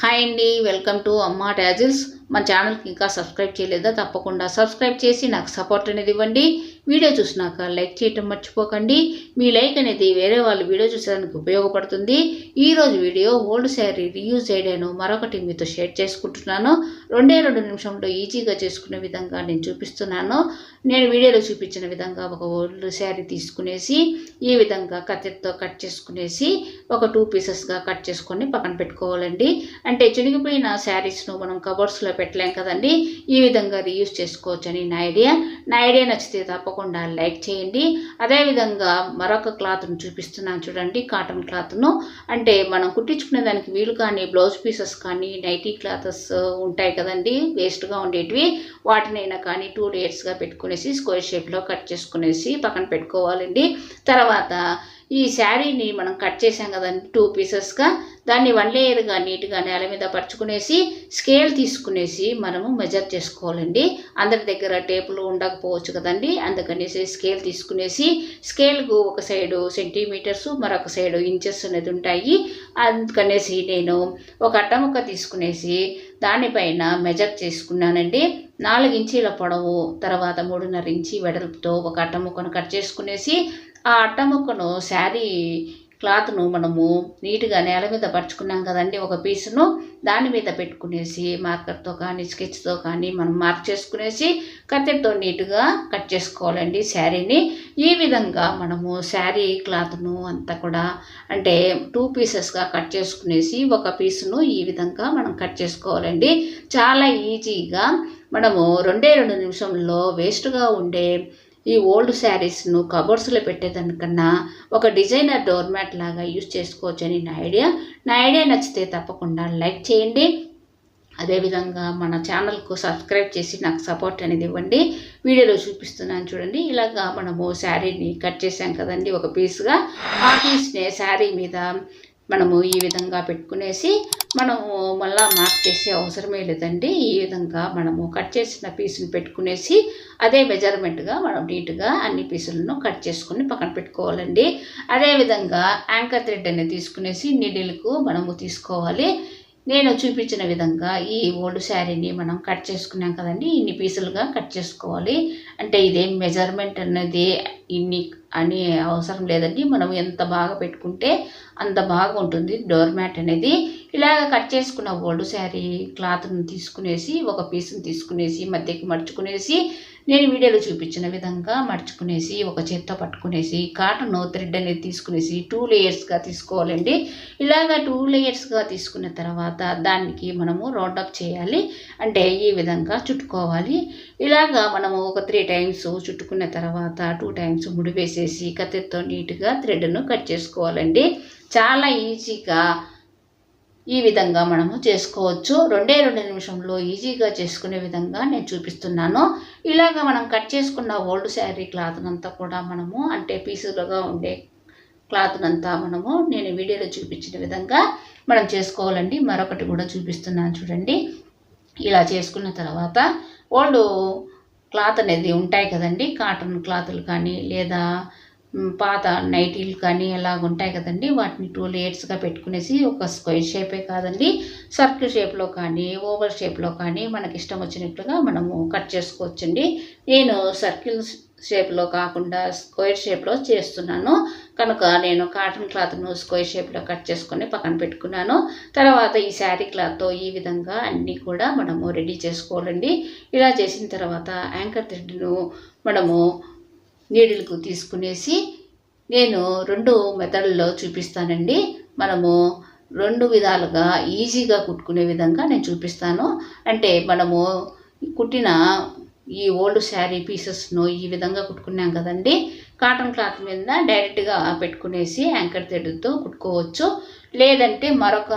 Hi అండి welcome to అమ్మా tassels మన ఛానల్కి ఇంకా సబ్స్క్రైబ్ చేయలేదా? తప్పకుండా సబ్స్క్రైబ్ చేసి నాకు సపోర్ట్ అనేది ఇవ్వండి. వీడియో చూసినాక లైక్ చేయటం మర్చిపోకండి. మీ లైక్ అనేది వేరే వాళ్ళు వీడియో చూసేదానికి ఉపయోగపడుతుంది. ఈరోజు వీడియో ఓల్డ్ శారీ రీయూజ్ ఐడియాను మరొకటి మీతో షేర్ చేసుకుంటున్నాను. రెండే రెండు నిమిషంలో ఈజీగా చేసుకునే విధంగా నేను చూపిస్తున్నాను. నేను వీడియోలో చూపించిన విధంగా ఒక ఓల్డ్ శారీ తీసుకునేసి ఈ విధంగా కత్తితో కట్ చేసుకునేసి ఒక టూ పీసెస్గా కట్ చేసుకొని పక్కన పెట్టుకోవాలండి. అంటే చినిగిపోయిన శారీస్ను మనం కబోర్డ్స్లో పెట్టలేం కదండి. ఈ విధంగా రీయూజ్ చేసుకోవచ్చని నా ఐడియా. నా ఐడియా నచ్చితే తప్పకుండా లైక్ చేయండి. అదేవిధంగా మరొక క్లాత్ను చూపిస్తున్నాను చూడండి కాటన్ క్లాత్ను. అంటే మనం కుట్టించుకునే దానికి వీలు కానీ బ్లౌజ్ పీసెస్ కానీ నైటీ క్లాత్స్ ఉంటాయి కదండి వేస్ట్గా ఉండేటివి. వాటినైనా కానీ టూ లేయర్స్గా పెట్టుకునేసి స్క్వేర్ షేప్లో కట్ చేసుకునేసి పక్కన పెట్టుకోవాలండి. తర్వాత ఈ శారీని మనం కట్ చేసాం కదండి టూ పీసెస్గా దాన్ని వన్ లేయర్గా నీట్గా నేల మీద పరుచుకునేసి స్కేల్ తీసుకునేసి మనము మెజర్ చేసుకోవాలండి. అందరి దగ్గర టేపులు ఉండకపోవచ్చు కదండి. అందుకనేసి స్కేల్ తీసుకునేసి స్కేల్కు ఒక సైడు సెంటీమీటర్స్ మరొక సైడు ఇంచెస్ అనేది ఉంటాయి. అందుకనేసి నేను ఒక అట్టముక్క తీసుకునేసి దానిపైన మెజర్ చేసుకున్నానండి. నాలుగు ఇంచీల పొడవు తర్వాత మూడున్నర ఇంచి వెడల్పుతో ఒక అట్టముక్కను కట్ చేసుకునేసి ఆ అట్టముక్కను శారీ క్లాత్ను మనము నీట్గా నేల మీద పరుచుకున్నాం కదండి ఒక పీసును దాని మీద పెట్టుకునేసి మార్కర్తో కానీ స్కెచ్తో కానీ మనం మార్క్ చేసుకునేసి కత్తెరతో నీట్గా కట్ చేసుకోవాలండి శారీని. ఈ విధంగా మనము శారీ క్లాత్ను అంతా కూడా అంటే టూ పీసెస్గా కట్ చేసుకునేసి ఒక పీసును ఈ విధంగా మనం కట్ చేసుకోవాలండి. చాలా ఈజీగా మనము రెండే రెండు నిమిషంలో వేస్ట్గా ఉండే ఈ ఓల్డ్ శారీస్ను కబోర్డ్స్లో పెట్టేదానికన్నా ఒక డిజైనర్ డోర్ మ్యాట్ లాగా యూజ్ చేసుకోవచ్చని నా ఐడియా. నా ఐడియా నచ్చితే తప్పకుండా లైక్ చేయండి. అదేవిధంగా మన ఛానల్కు సబ్స్క్రైబ్ చేసి నాకు సపోర్ట్ అనేది ఇవ్వండి. వీడియోలో చూపిస్తున్నాను చూడండి. ఇలాగా మనము శారీని కట్ చేసాం కదండి ఒక పీస్గా. ఆ పీస్ని శారీ మీద మనము ఈ విధంగా పెట్టుకునేసి మనము మళ్ళా మార్క్ చేసే అవసరమే లేదండి. ఈ విధంగా మనము కట్ చేసిన పీసుని పెట్టుకునేసి అదే మెజర్మెంట్గా మనం నీట్గా అన్ని పీసులను కట్ చేసుకుని పక్కన పెట్టుకోవాలండి. అదేవిధంగా యాంకర్ థ్రెడ్ అనేది తీసుకునేసి నీడిల్కు మనము తీసుకోవాలి. నేను చూపించిన విధంగా ఈ ఓల్డ్ శారీని మనం కట్ చేసుకున్నాం కదండి. ఇన్ని పీసులుగా కట్ చేసుకోవాలి. అంటే ఇదేం మెజర్మెంట్ అనేది ఇన్ని అని అవసరం లేదండి. మనం ఎంత బాగా పెట్టుకుంటే అంత బాగా ఉంటుంది డోర్ మ్యాట్ అనేది ఇలాగ కట్ చేసుకున్న ఓల్డ్ శారీ క్లాత్ని తీసుకునేసి ఒక పీస్ని తీసుకునేసి మధ్యకి మడుచుకునేసి నేను వీడియోలో చూపించిన విధంగా మడుచుకునేసి ఒక చేత్తో పట్టుకునేసి కాటన్ థ్రెడ్ అనేది తీసుకునేసి టూ లేయర్స్గా తీసుకోవాలండి. ఇలాగ టూ లేయర్స్గా తీసుకున్న తర్వాత దానికి మనము రౌండ్ చేయాలి. అంటే ఈ విధంగా చుట్టుకోవాలి. ఇలాగా మనము ఒక త్రీ టైమ్స్ చుట్టుకున్న తర్వాత టూ టైమ్స్ ముడి వేసేసి కత్తితో నీట్గా థ్రెడ్ను కట్ చేసుకోవాలండి. చాలా ఈజీగా ఈ విధంగా మనము చేసుకోవచ్చు. రెండే రెండు నిమిషంలో ఈజీగా చేసుకునే విధంగా నేను చూపిస్తున్నాను. ఇలాగ మనం కట్ చేసుకున్న ఓల్డ్ శారీ క్లాత్నంతా కూడా మనము అంటే పీసులుగా ఉండే క్లాత్నంతా మనము నేను వీడియోలో చూపించిన విధంగా మనం చేసుకోవాలండి. మరొకటి కూడా చూపిస్తున్నాను చూడండి. ఇలా చేసుకున్న తర్వాత ఓల్డ్ క్లాత్ అనేది ఉంటాయి కదండి. కాటన్ క్లాతులు కానీ లేదా పాత నైటీలు కానీ అలాగ ఉంటాయి కదండి. వాటిని టూ లేయర్స్గా పెట్టుకునేసి ఒక స్క్వేర్ షేపే కాదండి. సర్కిల్ షేప్లో కానీ ఓవర్ షేప్లో కానీ మనకి ఇష్టం వచ్చినట్లుగా మనము కట్ చేసుకోవచ్చండి. నేను సర్కిల్ షేప్లో కాకుండా స్క్వేర్ షేప్లో చేస్తున్నాను. కనుక నేను కాటన్ క్లాత్ను స్క్వేర్ షేప్లో కట్ చేసుకొని పక్కన పెట్టుకున్నాను. తర్వాత ఈ శారీ క్లాత్తో ఈ విధంగా అన్నీ కూడా మనము రెడీ చేసుకోవాలండి. ఇలా చేసిన తర్వాత యాంకర్ థ్రెడ్ను మనము నీడిల్కు తీసుకునేసి నేను రెండు మెథడ్లో చూపిస్తానండి. మనము రెండు విధాలుగా ఈజీగా కుట్టుకునే విధంగా నేను చూపిస్తాను. అంటే మనము కుట్టిన ఈ ఓల్డ్ శారీ పీసెస్ను ఈ విధంగా కుట్టుకున్నాం కదండి. కాటన్ క్లాత్ మీద డైరెక్ట్గా పెట్టుకునేసి యాంకర్ థ్రెడ్తో కుట్టుకోవచ్చు. లేదంటే మరొక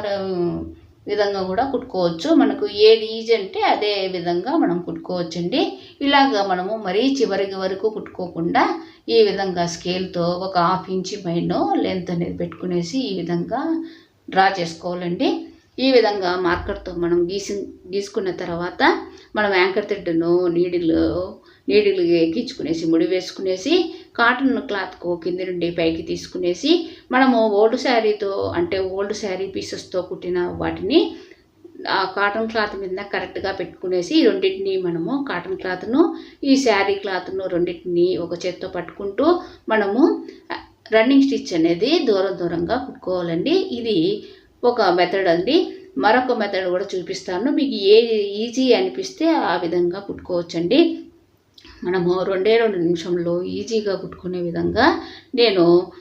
విధంగా కూడా కుట్టుకోవచ్చు. మనకు ఏది ఈజీ అంటే అదే విధంగా మనం కుట్టుకోవచ్చండి. ఇలాగ మనము మరీ చివరికి వరకు కుట్టుకోకుండా ఈ విధంగా స్కేల్తో ఒక హాఫ్ ఇంచి పైన లెంత్ అనేది పెట్టుకునేసి ఈ విధంగా డ్రా చేసుకోవాలండి. ఈ విధంగా మార్కర్తో మనం గీసి గీసుకున్న తర్వాత మనం యాంకర్ థ్రెడ్ను నీడిలో నీడిలు ఎక్కించుకునేసి ముడి వేసుకునేసి కాటన్ క్లాత్కు కింది నుండి పైకి తీసుకునేసి మనము ఓల్డ్ శారీతో అంటే ఓల్డ్ శారీ పీసెస్తో కుట్టిన వాటిని ఆ కాటన్ క్లాత్ మీద కరెక్ట్గా పెట్టుకునేసి రెండింటిని మనము కాటన్ క్లాత్ను ఈ శారీ క్లాత్ను రెండింటిని ఒక చేత్తో పట్టుకుంటూ మనము రన్నింగ్ స్టిచ్ అనేది దూరం దూరంగా కుట్టుకోవాలండి. ఇది ఒక మెథడ్ అండి. మరొక మెథడ్ కూడా చూపిస్తాను. మీకు ఏ ఈజీ అనిపిస్తే ఆ విధంగా కుట్టుకోవచ్చండి. మనము రెండే రెండు నిమిషంలో ఈజీగా కుట్టుకునే విధంగా నేను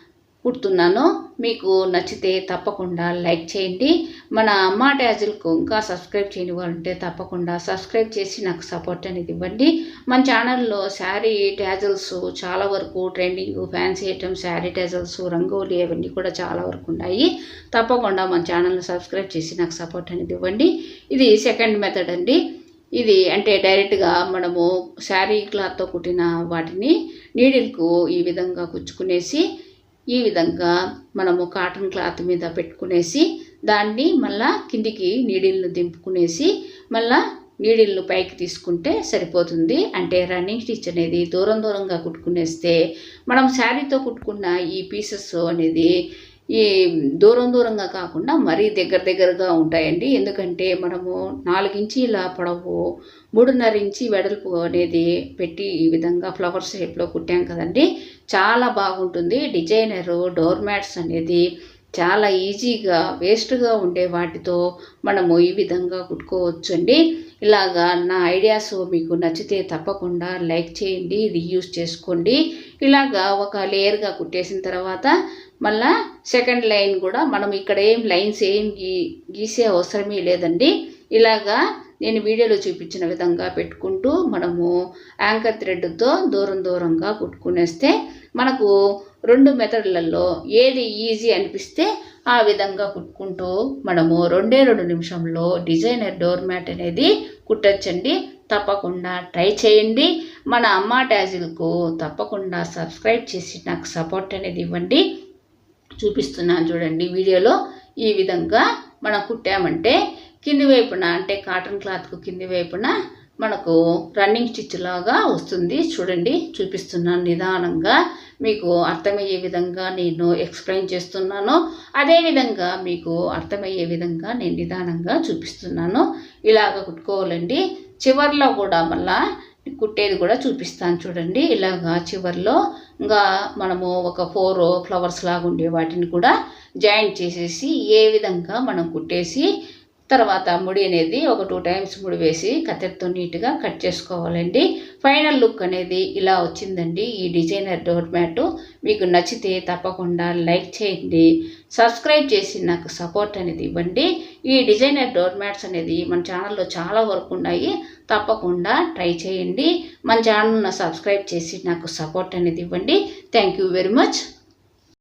కుడుతున్నాను. మీకు నచ్చితే తప్పకుండా లైక్ చేయండి. మన అమ్మ ట్యాజిల్కు ఇంకా సబ్స్క్రైబ్ చేయని వాళ్ళు తప్పకుండా సబ్స్క్రైబ్ చేసి నాకు సపోర్ట్ అనేది ఇవ్వండి. మన ఛానల్లో శారీ ట్యాజల్స్ చాలా వరకు trending fancy items sari tassels rangoli అవన్నీ కూడా చాలా వరకు ఉన్నాయి. తప్పకుండా మన ఛానల్ని సబ్స్క్రైబ్ చేసి నాకు సపోర్ట్ అనేది ఇవ్వండి. ఇది సెకండ్ మెథడ్ అండి. ఇది అంటే డైరెక్ట్గా మనము శారీ క్లాత్తో కుట్టిన వాటిని నీడిల్కు ఈ విధంగా కుచ్చుకునేసి ఈ విధంగా మనము కాటన్ క్లాత్ మీద పెట్టుకునేసి దాన్ని మళ్ళా కిందికి నీడిల్ను దింపుకునేసి మళ్ళా నీడిల్ను పైకి తీసుకుంటే సరిపోతుంది. అంటే రన్నింగ్ స్టిచ్ అనేది దూరం దూరంగా కుట్టుకునేస్తే మనం శారీతో కుట్టుకున్న ఈ పీసెస్ అనేది ఈ దూరం దూరంగా కాకుండా మరీ దగ్గర దగ్గరగా ఉంటాయండి. ఎందుకంటే మనము నాలుగించీల పొడవు మూడున్నర ఇంచి వెడల్పు అనేది పెట్టి ఈ విధంగా ఫ్లవర్ షేప్లో కుట్టాం కదండి. చాలా బాగుంటుంది. డిజైనరు డోర్ మ్యాట్స్ అనేది చాలా ఈజీగా వేస్ట్గా ఉండే వాటితో మనము ఈ విధంగా కుట్టుకోవచ్చు అండి ఇలాగా నా ఐడియాస్ మీకు నచ్చితే తప్పకుండా లైక్ చేయండి రీయూస్ చేసుకోండి. ఇలాగా ఒక లేయర్గా కుట్టేసిన తర్వాత మళ్ళా సెకండ్ లైన్ కూడా మనం ఇక్కడ ఏం లైన్స్ ఏం గీ గీసే అవసరమే లేదండి. ఇలాగా నేను వీడియోలో చూపించిన విధంగా పెట్టుకుంటూ మనము యాంకర్ థ్రెడ్తో దూరం దూరంగా కుట్టుకునేస్తే మనకు రెండు మెథడ్లలో ఏది ఈజీ అనిపిస్తే ఆ విధంగా కుట్టుకుంటూ మనము రెండే రెండు నిమిషంలో డిజైనర్ డోర్ మ్యాట్ అనేది కుట్టచ్చండి. తప్పకుండా ట్రై చేయండి. మన అమ్మ ట్యాజిల్కు తప్పకుండా సబ్స్క్రైబ్ చేసి నాకు సపోర్ట్ అనేది ఇవ్వండి. చూపిస్తున్నాను చూడండి. వీడియోలో ఈ విధంగా మనం కుట్టామంటే కింది వైపున అంటే కాటన్ క్లాత్కు కింది వైపున మనకు రన్నింగ్ స్టిచ్ లాగా వస్తుంది. చూడండి చూపిస్తున్నాను నిదానంగా. మీకు అర్థమయ్యే విధంగా నేను ఎక్స్ప్లెయిన్ చేస్తున్నాను. అదేవిధంగా మీకు అర్థమయ్యే విధంగా నేను నిదానంగా చూపిస్తున్నాను. ఇలాగ కుట్టుకోవాలండి. చివర్లో కూడా మళ్ళా కుట్టేది కూడా చూపిస్తాను చూడండి. ఇలాగా చివర్లో ఇంకా మనము ఒక ఫోర్ ఫ్లవర్స్ లాగా ఉండే వాటిని కూడా జాయింట్ చేసేసి ఏ విధంగా మనం కుట్టేసి తర్వాత ముడి అనేది ఒక టూ టైమ్స్ ముడి వేసి కత్తెరతో నీట్గా కట్ చేసుకోవాలండి. ఫైనల్ లుక్ అనేది ఇలా వచ్చిందండి. ఈ డిజైనర్ డోర్ మ్యాట్ మీకు నచ్చితే తప్పకుండా లైక్ చేయండి. సబ్స్క్రైబ్ చేసి నాకు సపోర్ట్ అనేది ఇవ్వండి. ఈ డిజైనర్ డోర్ మ్యాట్స్ అనేది మన ఛానల్లో చాలా వరకు ఉన్నాయి. తప్పకుండా ట్రై చేయండి. మన ఛానల్ను సబ్స్క్రైబ్ చేసి నాకు సపోర్ట్ అనేది ఇవ్వండి. Thank you very much